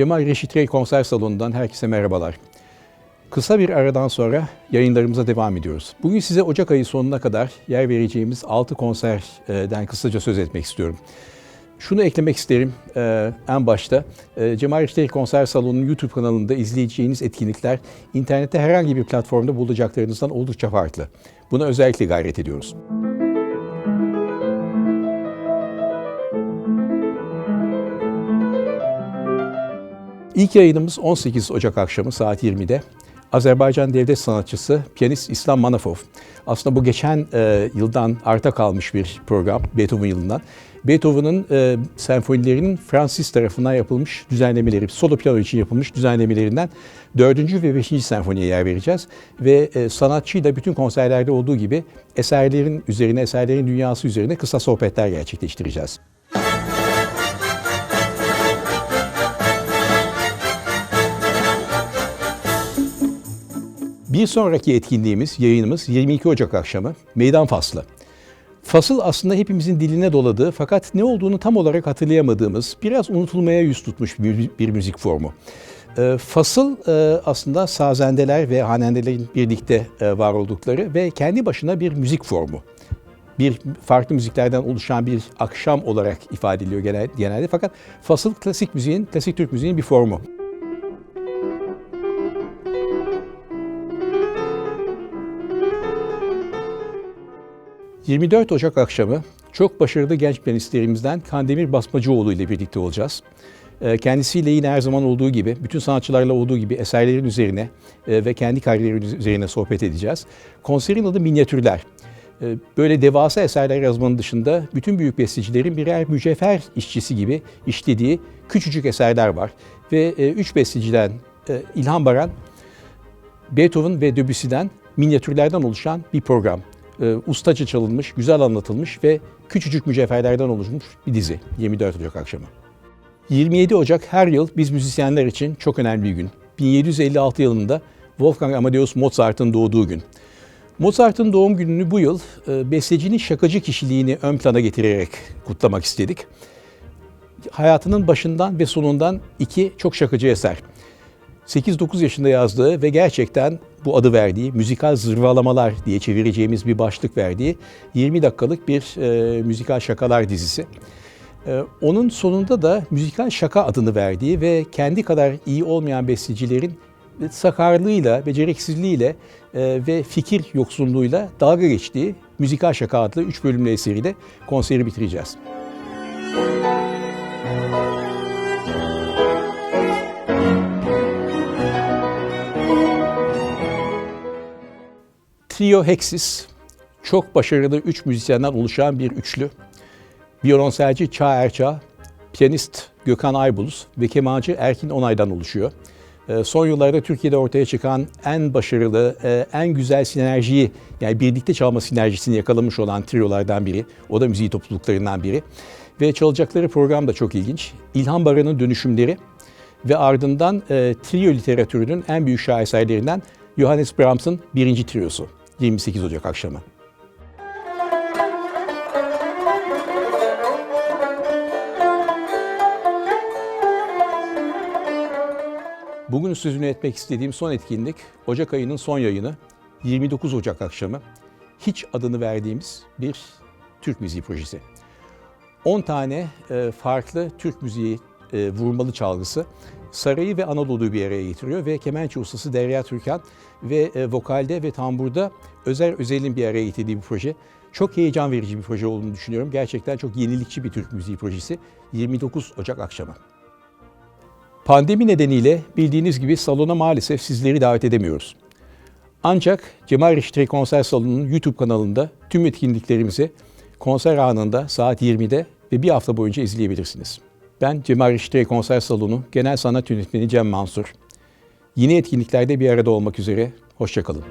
Cemal Reşit Rey Konser Salonu'ndan herkese merhabalar. Kısa bir aradan sonra yayınlarımıza devam ediyoruz. Bugün size Ocak ayı sonuna kadar yer vereceğimiz 6 konserden kısaca söz etmek istiyorum. Şunu eklemek isterim e, en başta. E, Cemal Reşit Rey Konser Salonu'nun YouTube kanalında izleyeceğiniz etkinlikler internette herhangi bir platformda bulacaklarınızdan oldukça farklı. Buna özellikle gayret ediyoruz. İlk yayınımız 18 Ocak akşamı saat 20'de. Azerbaycan devlet sanatçısı piyanist İslam Manafov. Aslında bu geçen e, yıldan arta kalmış bir program, Beethoven yılından. Beethoven'ın e, senfonilerinin Fransız tarafından yapılmış düzenlemeleri, solo piyano için yapılmış düzenlemelerinden 4. ve 5. senfoniye yer vereceğiz. Ve e, sanatçıyı da bütün konserlerde olduğu gibi eserlerin üzerine, eserlerin dünyası üzerine kısa sohbetler gerçekleştireceğiz. Bir sonraki etkinliğimiz, yayınımız 22 Ocak akşamı Meydan Faslı. Fasıl aslında hepimizin diline doladığı fakat ne olduğunu tam olarak hatırlayamadığımız, biraz unutulmaya yüz tutmuş bir, bir müzik formu. E, fasıl e, aslında sazendeler ve hanendelerin birlikte e, var oldukları ve kendi başına bir müzik formu. Bir farklı müziklerden oluşan bir akşam olarak ifade ediliyor genelde, genelde. fakat fasıl klasik müziğin, klasik Türk müziğin bir formu. 24 Ocak akşamı çok başarılı genç piyanistlerimizden Kandemir Basmacıoğlu ile birlikte olacağız. Ee, kendisiyle yine her zaman olduğu gibi, bütün sanatçılarla olduğu gibi eserlerin üzerine e, ve kendi kariyerinin üzerine sohbet edeceğiz. Konserin adı Minyatürler. Ee, böyle devasa eserler yazmanın dışında bütün büyük bestecilerin birer mücevher işçisi gibi işlediği küçücük eserler var. Ve e, üç besteciden e, ilham varan Beethoven ve Debussy'den minyatürlerden oluşan bir program e, ustaca çalınmış, güzel anlatılmış ve küçücük mücevherlerden oluşmuş bir dizi 24 Ocak akşamı. 27 Ocak her yıl biz müzisyenler için çok önemli bir gün. 1756 yılında Wolfgang Amadeus Mozart'ın doğduğu gün. Mozart'ın doğum gününü bu yıl e, bestecinin şakacı kişiliğini ön plana getirerek kutlamak istedik. Hayatının başından ve sonundan iki çok şakacı eser. 8-9 yaşında yazdığı ve gerçekten bu adı verdiği müzikal zırvalamalar diye çevireceğimiz bir başlık verdiği 20 dakikalık bir e, müzikal şakalar dizisi. E, onun sonunda da müzikal şaka adını verdiği ve kendi kadar iyi olmayan bestecilerin sakarlığıyla, beceriksizliğiyle e, ve fikir yoksunluğuyla dalga geçtiği Müzikal Şaka adlı 3 bölümlü eseriyle konseri bitireceğiz. Trio Hexis çok başarılı üç müzisyenden oluşan bir üçlü. Violonselci Çağ Erçağ, piyanist Gökhan Aybulus ve kemancı Erkin Onay'dan oluşuyor. Ee, son yıllarda Türkiye'de ortaya çıkan en başarılı, e, en güzel sinerjiyi, yani birlikte çalma sinerjisini yakalamış olan triolardan biri. O da müziği topluluklarından biri. Ve çalacakları program da çok ilginç. İlhan Baran'ın dönüşümleri ve ardından e, trio literatürünün en büyük şaheserlerinden Johannes Brahms'ın birinci triosu. 28 Ocak akşamı. Bugün sözünü etmek istediğim son etkinlik Ocak ayının son yayını 29 Ocak akşamı hiç adını verdiğimiz bir Türk müziği projesi. 10 tane e, farklı Türk müziği e, vurmalı çalgısı Sarayı ve Anadolu'yu bir araya getiriyor ve kemençe ustası Derya Türkan ve e, vokalde ve tamburda Özer Özel'in bir araya getirdiği bir proje. Çok heyecan verici bir proje olduğunu düşünüyorum. Gerçekten çok yenilikçi bir Türk müziği projesi. 29 Ocak akşamı. Pandemi nedeniyle bildiğiniz gibi salona maalesef sizleri davet edemiyoruz. Ancak Cemal Reşit Konser Salonu'nun YouTube kanalında tüm etkinliklerimizi konser anında saat 20'de ve bir hafta boyunca izleyebilirsiniz. Ben Cemal Reşit Konser Salonu Genel Sanat Yönetmeni Cem Mansur. Yeni etkinliklerde bir arada olmak üzere. Hoşçakalın.